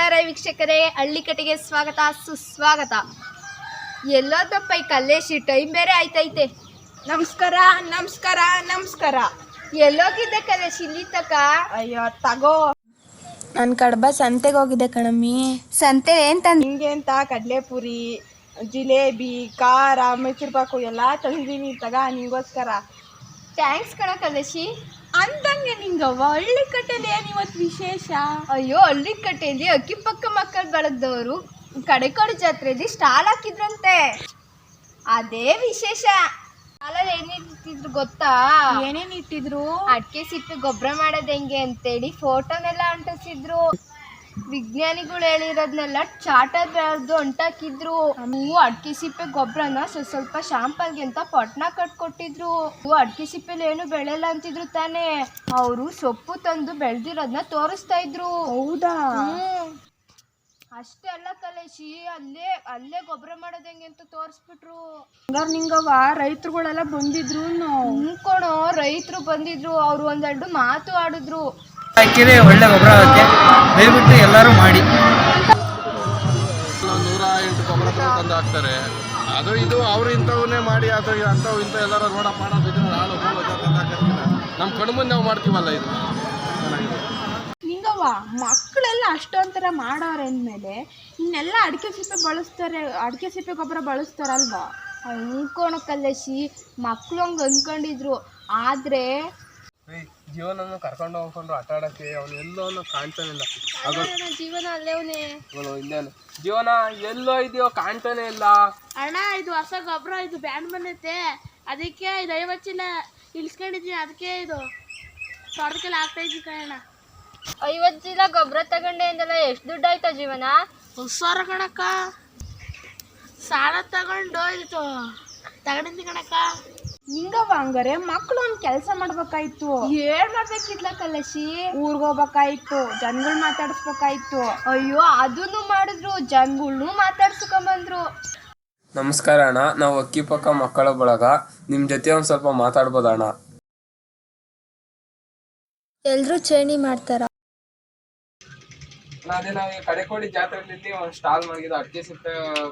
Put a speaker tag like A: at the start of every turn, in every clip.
A: ನಮಸ್ಕಾರ ವೀಕ್ಷಕರೇ ಹಳ್ಳಿ ಕಟ್ಟಿಗೆ ಸ್ವಾಗತ ಸುಸ್ವಾಗತ. ಎಲ್ಲೋದಪ್ಪ ಈ ಕಲ್ಲೇಶಿ ಟೈಮ್ ಬೇರೆ ಆಯ್ತೈತೆ.
B: ನಮಸ್ಕಾರ ನಮಸ್ಕಾರ ನಮಸ್ಕಾರ.
A: ಎಲ್ಲೋಗಿದ್ದೆ ಕಲ್ಲೇಶಿ ಇಲ್ಲಿ ತಕ
B: ಅಯ್ಯೋ ತಗೋ.
C: ನಾನು ಕಡಬ ಸಂತೆಗೆ ಹೋಗಿದ್ದೆ ಕಣಮ್ಮಿ.
A: ಸಂತೆ ಏನ್ ತಂದ್
B: ಹಿಂಗೆ ಅಂತ ಕಡಲೆಪುರಿ ಜಿಲೇಬಿ ಖಾರ ಮೈಸೂರು ಪಾಕು ಎಲ್ಲ ತಂದಿದ್ದೀನಿ ತಗ ನಿಂಗೋಸ್ಕರ.
A: ಥ್ಯಾಂಕ್ಸ್ ಕಣ ಕಲ್ಲೇಶಿ.
B: ಅಂದಂಗೆ ನಿಂಗವ್ವ ಹಳ್ಳಿ ಕಟ್ಟೆಲಿ ಏನು ಇವತ್ತು ವಿಶೇಷ?
A: ಅಯ್ಯೋ ಹಳ್ಳಿ ಕಟ್ಟೆಯಲ್ಲಿ ಅಕ್ಕಿ ಪಕ್ಕ ಮಕ್ಕಳು ಬಳಗದವರು ಕಡೆ ಜಾತ್ರೆಯಲ್ಲಿ ಸ್ಟಾಲ್ ಹಾಕಿದ್ರಂತೆ. ಅದೇ ವಿಶೇಷ. ಸ್ಟಾಲಲ್ಲಿ ಏನಿಟ್ಟಿದ್ರು ಗೊತ್ತಾ?
B: ಏನೇನು ಇಟ್ಟಿದ್ರು?
A: ಅಡಿಕೆ ಸಿಪ್ಪೆ ಗೊಬ್ಬರ ಮಾಡೋದು ಹೆಂಗೆ ಅಂತೇಳಿ ಫೋಟೋನೆಲ್ಲ ಅಂಟಿಸಿದ್ರು. ವಿಜ್ಞಾನಿಗಳು ಹೇಳಿರೋದ್ನೆಲ್ಲ ಚಾಟರ್ ಬೆಳೆದು ಅಂಟಾಕಿದ್ರು ನೀವು ಅಡಿಕೆ ಸಿಪ್ಪೆ ಗೊಬ್ಬರನ ಸ್ವಲ್ಪ ಸ್ವಲ್ಪ ಶಾಂಪಲ್ಗೆ ಅಂತ ಪೊಟ್ನ ಕಟ್ಕೊಟ್ಟಿದ್ರು. ನೀವು ಅಡಿಕೆ ಸಿಪ್ಪೆಲಿ ಏನು ಬೆಳೆಯಲ್ಲ ಅಂತಿದ್ರು ತಾನೇ. ಅವರು ಸೊಪ್ಪು ತಂದು ಬೆಳೆದಿರೋದ್ನ ತೋರಿಸ್ತಾ ಇದ್ರು.
B: ಹೌದಾ.
A: ಅಷ್ಟೇ ಅಲ್ಲ ಕಲೇಶಿ ಅಲ್ಲೇ ಅಲ್ಲೇ ಗೊಬ್ಬರ ಮಾಡೋದು ಹೆಂಗೆ ಅಂತ ತೋರಿಸ್ಬಿಟ್ರು.
B: ಹಂಗಾರೆ ನಿಂಗವ ರೈತರುಗಳೆಲ್ಲ ಬಂದಿದ್ರು
A: ಅನ್ಕೊಣೋ ರೈತರು ಬಂದಿದ್ರು ಅವ್ರು ಒಂದೆರಡು ಮಾತು ಆಡಿದ್ರು.
D: ಹಾಕಿದ್ರೆ ಒಳ್ಳೆ ಗೊಬ್ಬರ ಆಗುತ್ತೆ ದಯವಿಟ್ಟು ಎಲ್ಲರೂ ಮಾಡಿ.
E: ನೂರ ಎಂಟು ಗೊಬ್ಬರ ತಂದು ಹಾಕ್ತಾರೆ. ಅದು ಇದು ಅವ್ರು ಇಂಥವನ್ನೇ ಮಾಡಿ ಅದು ಅಂಥವು ಇಂಥ ಎಲ್ಲರೂ ನೋಡಪ್ಪ ಮಾಡೋದು ಇದು ಅದು ನಮ್ಮ ಕಣ್ಮುಂದೆ ನಾವು ಮಾಡ್ತೀವಲ್ಲ ಇದು.
B: ಮಕ್ಕಳೆಲ್ಲ ಅಷ್ಟೊಂಥರ ಮಾಡೋರೆ ಅಂದಮೇಲೆ ಇನ್ನೆಲ್ಲ ಅಡಿಕೆ ಸಿಪ್ಪೆ ಬಳಸ್ತಾರೆ ಅಡಿಕೆ ಸಿಪ್ಪೆ ಗೊಬ್ಬರ ಬಳಸ್ತಾರಲ್ವಾ?
A: ಅನ್ಕೋಣ ಕಲೇಶಿ ಮಕ್ಳು ಹಂಗೆ ಅಂದ್ಕೊಂಡಿದ್ರು. ಆದ್ರೆ
E: ಜೀವನನ್ನು ಕರ್ಕೊಂಡು ಹೋಗ್ಕೊಂಡು ಆಟ ಆಡೋಕ್ಕೆ ಅವನು ಎಲ್ಲೋನು ಕಾಣ್ತಾನೆ ಇಲ್ಲ
A: ಜೀವನ ಅಲ್ಲೇವನೇ
E: ಅವನು. ಇಲ್ಲೇನು. ಜೀವನ ಎಲ್ಲೋ ಇದೆಯೋ ಕಾಣ್ತಾನೆ ಇಲ್ಲ.
F: ಅಣ್ಣ ಇದು ಹೊಸ ಗೊಬ್ಬರ ಇದು ಬ್ಯಾನ್ ಬಂದೈತೆ. ಅದಕ್ಕೆ ಇದು ಐವತ್ತು ಚೀಲ ಇಳಿಸ್ಕೊಂಡಿದ್ದೀನಿ ಅದಕ್ಕೆ ಇದು ತೋಟಕ್ಕೆಲ್ಲ ಹಾಕ್ತಾ ಇದ್ದೀನಿ ಕಣ
A: ಐವತ್ತು ಚೀಲ ಗೊಬ್ಬರ ತಗೊಂಡೆ ಅಂದಲ್ಲ ಎಷ್ಟು ದುಡ್ಡು ಆಯ್ತ ಜೀವನ?
F: ಸಾವಿರ ಕಣಕ್ಕ. ಸಾಲ ತಗೊಂಡು ಇದು ತಗೊಂಡಿದ್ದೀನಿ ಕಣಕ್ಕ.
B: ನಿಂಗವ್ವ ಹಂಗಾರೆ ಮಕ್ಕಳು ಒಂದ್ ಕೆಲಸ ಮಾಡ್ಬೇಕಾಯ್ತು.
A: ಏನ್ ಮಾಡ್ಬೇಕಿತ್ಲ ಕಲಶಿ?
B: ಊರ್ಗ್ ಹೋಗ್ಬೇಕಾಯ್ತು ಜನ್ಗಳ್ ಮಾತಾಡಿಸ್ಬೇಕಾಯ್ತು.
A: ಅಯ್ಯೋ ಅದನ್ನು ಮಾಡಿದ್ರು ಜನ್ಗಳ್ನು ಮಾತಾಡ್ಸ್ಕೊಂಬಂದ್ರು.
G: ನಮಸ್ಕಾರ ಅಣ್ಣ ನಾವು ಅಕ್ಕಿ ಪಕ್ಕ ಮಕ್ಕಳ ಬಳಗ. ನಿಮ್ ಜೊತೆ ಒಂದ್ ಸ್ವಲ್ಪ ಮಾತಾಡ್ಬೋದಣ್ಣ. ಅಣ್ಣ
C: ಎಲ್ರೂ ಚೇಣಿ ಮಾಡ್ತಾರ.
G: ಅದೇ ನಾವು ಈ ಕಡೆಕೋಡಿ ಜಾತ್ರೆಯಲ್ಲಿ ಒಂದ್ ಸ್ಟಾಲ್ ಮಾಡಿದ್ದು ಅಡಿಕೆ ಸುತ್ತ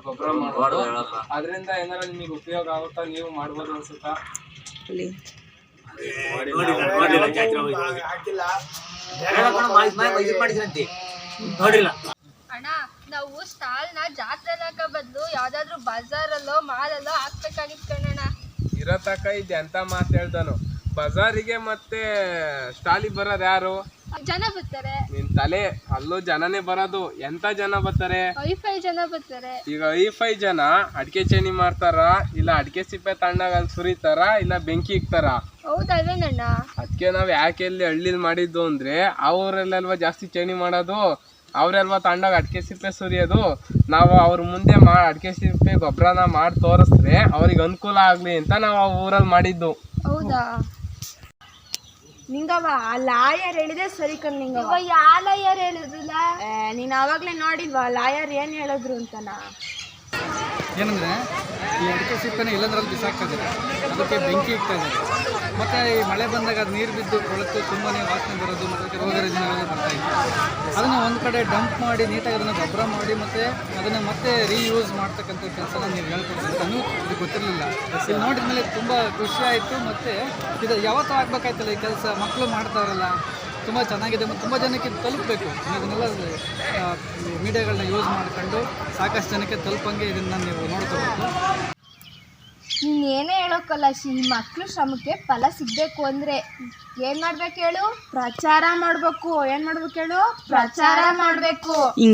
G: ಗೊಬ್ಬರ ಮಾಡೋದು ಅದರಿಂದ ಏನಾರ ನಿಮಗೆ ಉಪಯೋಗ ಆಗುತ್ತಾ? ನೀವು ಮಾಡ್ಬೋದು ಅನ್ಸುತ್ತಾ?
A: ಅಣ್ಣ ನಾವು ಸ್ಟಾಲ್ನ ಜಾತ್ರೆ ಹಾಕ ಬದಲು ಯಾವ್ದಾದ್ರು ಬಜಾರಲ್ಲೋ ಮಾಲಲ್ಲೋ ಹಾಕ್ಬೇಕಾಗಿತ್ತು ಕಣಣ್ಣ.
G: ಇರೋ ತಕ ಇದು ಎಂತ ಮಾತು ಹೇಳ್ದನು. ಬಜಾರಿಗೆ ಮತ್ತೆ ಸ್ಟಾಲಿಗೆ ಬರೋದು ಯಾರು?
A: ಜನ ಬರ್ತಾರೆ.
G: ನಿನ್ ತಲೆ ಅಲ್ಲೂ ಜನನೇ ಬರೋದು. ಎಂತ ಜನ ಬರ್ತಾರೆ?
A: ಐಫೈ ಜನ ಬರ್ತಾರೆ.
G: ಈಗ ಐಫೈ ಜನ ಅಡಿಕೆ ಚೇಣಿ ಮಾಡ್ತಾರ ಇಲ್ಲ ಅಡಿಕೆ ಸಿಪ್ಪೆ ತಣ್ಣಗ ಅಲ್ಲಿ ಸುರಿತಾರ? ಇಲ್ಲ ಬೆಂಕಿ ಇಕ್ತಾರ?
A: ಹೌದಲ್ವೇನಣ್ಣ
G: ಅದಕ್ಕೆ ನಾವು ಯಾಕೆ ಇಲ್ಲಿ ಹಳ್ಳಿಲ್ ಮಾಡಿದ್ದು ಅಂದ್ರೆ ಅವರಲ್ಲೆಲ್ವಾ ಜಾಸ್ತಿ ಚೇಣಿ ಮಾಡೋದು? ಅವರೆಲ್ವಾ ತಣ್ಣಗ ಅಡಿಕೆ ಸಿಪ್ಪೆ ಸುರಿಯೋದು? ನಾವು ಅವ್ರ ಮುಂದೆ ಮಾ ಅಡಿಕೆ ಸಿಪ್ಪೆ ಗೊಬ್ಬರನ ಮಾಡಿ ತೋರಿಸ್ರೆ ಅವ್ರಿಗೆ ಅನುಕೂಲ ಆಗ್ಲಿ ಅಂತ ನಾವು ಆ ಊರಲ್ಲಿ ಮಾಡಿದ್ದು.
A: ಹೌದಾ?
B: ನಿಂಗವ್ವ ಆ ಲಾಯರ್ ಹೇಳಿದೆ ಸರಿ ಕಣ್ ನಿಂಗವ್ವ.
A: ಯಾಲ ಲಾಯರ್ ಹೇಳಿದ್ರಲ್ಲ?
B: ಏ, ನೀನ್ ಅವಾಗ್ಲೇ ನೋಡಿಲ್ವಾ ಲಾಯರ್ ಏನು ಹೇಳಿದ್ರು ಅಂತನಾ?
D: ಏನಂದರೆ ಈ ಅಡಿಕೆ ಸಿಪ್ಪೆನ ಇಲ್ಲಂದ್ರಲ್ಲಿ ಬಿಸಾಕ್ತಾ ಇದ್ದಾರೆ. ಅದಕ್ಕೆ ಬೆಂಕಿ ಇಡ್ತಾ ಇದ್ದಾರೆ. ಮತ್ತು ಈ ಮಳೆ ಬಂದಾಗ ಅದು ನೀರು ಬಿದ್ದು ಕೊಳತು ತುಂಬಾ ವಾಸನೆ ಬರೋದು ಮತ್ತು ರೋಗ ರುಜಿನಗಳೆಲ್ಲ ಬರ್ತಾ ಇತ್ತು ಅದನ್ನು ಒಂದು ಕಡೆ ಡಂಪ್ ಮಾಡಿ ನೀಟಾಗಿ ಅದನ್ನು ಗೊಬ್ಬರ ಮಾಡಿ ಮತ್ತೆ ಅದನ್ನು ಮತ್ತೆ ರೀಯೂಸ್ ಮಾಡ್ತಕ್ಕಂಥ ಕೆಲಸ ನೀವು ಹೇಳ್ಕೊಡ್ತೀನಿ ಇದು ಗೊತ್ತಿರಲಿಲ್ಲ. ಇಲ್ಲಿ ನೋಡಿದ ಮೇಲೆ ತುಂಬ ಖುಷಿ ಆಯಿತು ಮತ್ತು ಇದು ಯಾವತ್ತೂ ಆಗ್ಬೇಕಾಯ್ತಲ್ಲ ಈ ಕೆಲಸ? ಮಕ್ಕಳು ಮಾಡ್ತಾರಲ್ಲ ತುಂಬ ಚೆನ್ನಾಗಿದೆ ಮತ್ತು ತುಂಬ ಜನಕ್ಕೆ ಇದು ತಲುಪಬೇಕು. ಇದನ್ನೆಲ್ಲ ಮೀಡಿಯಾಗಳನ್ನ ಯೂಸ್ ಮಾಡ್ಕೊಂಡು ಸಾಕಷ್ಟು ಜನಕ್ಕೆ ತಲುಪಂಗೆ ಇದನ್ನು ನೀವು ನೋಡ್ಕೋಬೇಕು.
A: ನೀನ್ ಏನೇ ಹೇಳೋಕ್ಕಲ್ಲ ಈ ಮಕ್ಳು ಶ್ರಮಕ್ಕೆ ಫಲ ಸಿಗಬೇಕು ಅಂದ್ರೆ ಏನು ಮಾಡ್ಬೇಕು ಹೇಳು?
B: ಪ್ರಚಾರ ಮಾಡಬೇಕು. ಏನು ಮಾಡ್ಬೇಕು ಹೇಳು?
A: ಪ್ರಚಾರ ಮಾಡ್ಬೇಕು.